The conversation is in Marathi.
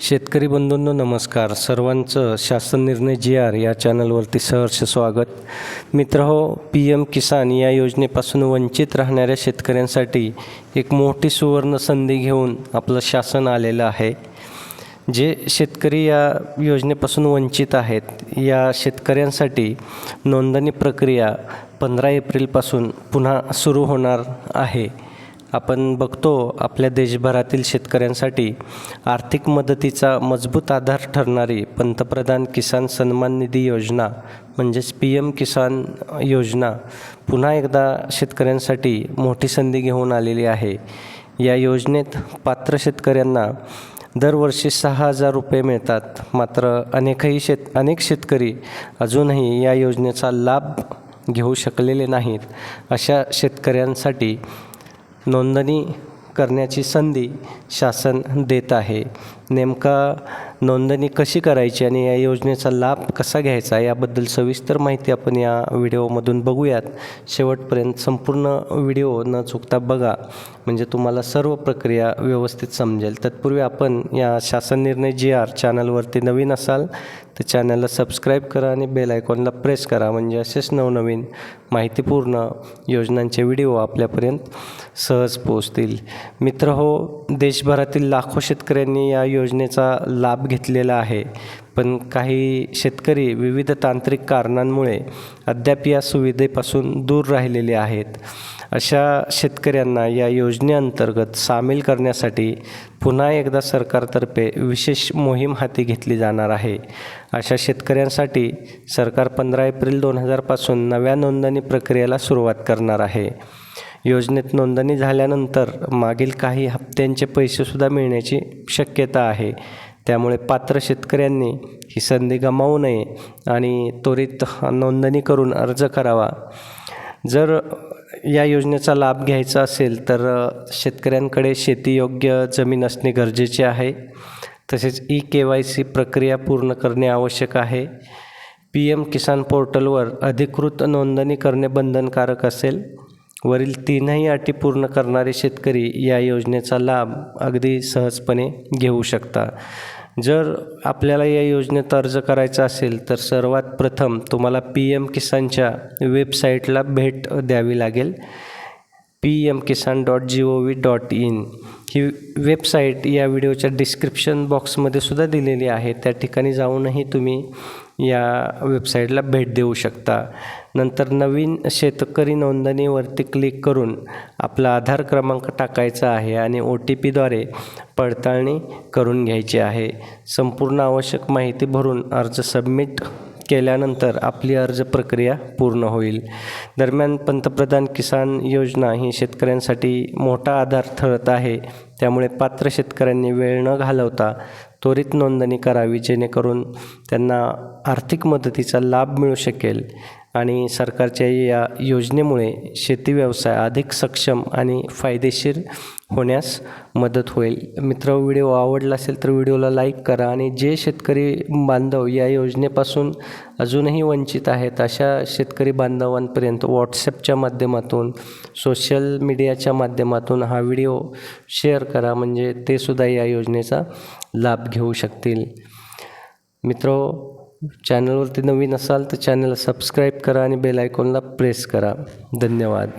शेतकरी बंधूंनो नमस्कार. सर्वांचं शासन निर्णय जी आर या चॅनलवरती सहर्ष स्वागत. मित्र हो पी एम किसान या योजनेपासून वंचित राहणाऱ्या शेतकऱ्यांसाठी एक मोठी सुवर्ण संधी घेऊन आपलं शासन आलेलं आहे. जे शेतकरी या योजनेपासून वंचित आहेत या शेतकऱ्यांसाठी नोंदणी प्रक्रिया पंधरा एप्रिलपासून पुन्हा सुरू होणार आहे. आपण बघतो आपल्या देशभरातील शेतकऱ्यांसाठी आर्थिक मदतीचा मजबूत आधार ठरणारी पंतप्रधान किसान सन्मान निधी योजना म्हणजेच पी एम किसान योजना पुन्हा एकदा शेतकऱ्यांसाठी मोठी संधी घेऊन आलेली आहे. या योजनेत पात्र शेतकऱ्यांना दरवर्षी सहा हजार रुपये मिळतात. मात्र अनेकही शेत अनेक शेतकरी अजूनही या योजनेचा लाभ घेऊ शकलेले नाहीत. अशा शेतकऱ्यांसाठी नोंदणी करण्याची संधी शासन देत आहे. नेमका नोंदणी कशी करायची आणि या योजनेचा लाभ कसा घ्यायचा याबद्दल सविस्तर माहिती आपण या व्हिडिओमधून बघूयात. शेवटपर्यंत संपूर्ण व्हिडिओ न चुकता बघा. म्हणजे तुम्हाला सर्व प्रक्रिया व्यवस्थित समजेल. तत्पूर्वी आपण या शासन निर्णय जी आर चॅनलवरती नवीन असाल तर चॅनलला सबस्क्राईब करा आणि बेल आयकॉनला प्रेस करा. म्हणजे असेच नवनवीन माहितीपूर्ण योजनांचे व्हिडिओ आपल्यापर्यंत सहज पोहोचतील. मित्र हो देशभरातील लाखो शेतकऱ्यांनी या योजनेचा लाभ घेतलेला आहे. पण काही शेतकरी विविध तांत्रिक कारणांमुळे अद्याप या सुविधेपासून दूर राहिलेले आहेत. अशा शेतकऱ्यांना या योजनेअंतर्गत सामील करण्यासाठी पुन्हा एकदा सरकारतर्फे विशेष मोहीम हाती घेतली जाणार आहे. अशा शेतकऱ्यांसाठी सरकार पंधरा एप्रिल दोन हजारपासून नव्या नोंदणी प्रक्रियेला सुरुवात करणार आहे. योजनेत नोंदणी झाल्यानंतर मागील काही हप्त्यांचे पैसेसुद्धा मिळण्याची शक्यता आहे. त्यामुळे पात्र शेतकऱ्यांनी ही संधी गमावू नये आणि त्वरित नोंदणी करून अर्ज करावा. जर या योजनेचा लाभ घ्यायचा असेल तर शेतकऱ्यांकडे शेतीयोग्य जमीन असणे गरजेचे आहे. तसेच ई के वाय सी प्रक्रिया पूर्ण करणे आवश्यक आहे. पी एम किसान पोर्टलवर अधिकृत नोंदणी करणे बंधनकारक असेल. वरील तीनही अटी पूर्ण करणारे शेतकरी या योजनेचा लाभ अगदी सहजपणे घेऊ शकता. जर आपल्याला या योजनेत अर्ज करायचा असेल तर सर्वात प्रथम तुम्हाला पी एम किसानच्या वेबसाईटला भेट द्यावी लागेल. P M Kisan dot G O V dot in. He website या व्हिडिओच्या डिस्क्रिप्शन बॉक्समध्ये सुद्धा दिलेली आहे. त्या ठिकाणी जाऊनही तुम्ही या वेबसाईटला भेट देऊ शकता. नंतर नवीन शेतकरी नोंदणीवरती क्लिक करून आपला आधार क्रमांक टाकायचा आहे आणि ओ टी पीद्वारे पडताळणी करून घ्यायची आहे. संपूर्ण आवश्यक माहिती भरून अर्ज सबमिट केल्यानंतर आपली अर्ज प्रक्रिया पूर्ण होईल. दरम्यान पंतप्रधान किसान योजना ही शेतकऱ्यांसाठी मोठा आधार ठरत आहे. त्यामुळे पात्र शेतकऱ्यांनी वेळ न घालवता त्वरित नोंदणी करावी जेणेकरून त्यांना आर्थिक मदतीचा लाभ मिळू शकेल. आणि सरकारच्या या योजनेमुळे शेती व्यवसाय अधिक सक्षम आणि फायदेशीर होण्यास मदत होईल. मित्र व्हिडिओ आवडला असेल तर व्हिडिओला लाईक करा आणि जे शेतकरी बांधव या योजनेपासून अजूनही वंचित आहेत अशा शेतकरी बांधवांपर्यंत व्हॉट्सॲपच्या माध्यमातून सोशल मीडियाच्या माध्यमातून हा व्हिडिओ शेअर करा. म्हणजे ते सुद्धा या योजनेचा लाभ घेऊ शकतील. मित्र चॅनलवरती नवीन असाल तर चॅनलला सबस्क्राईब करा आणि बेल आयकॉनला प्रेस करा. धन्यवाद.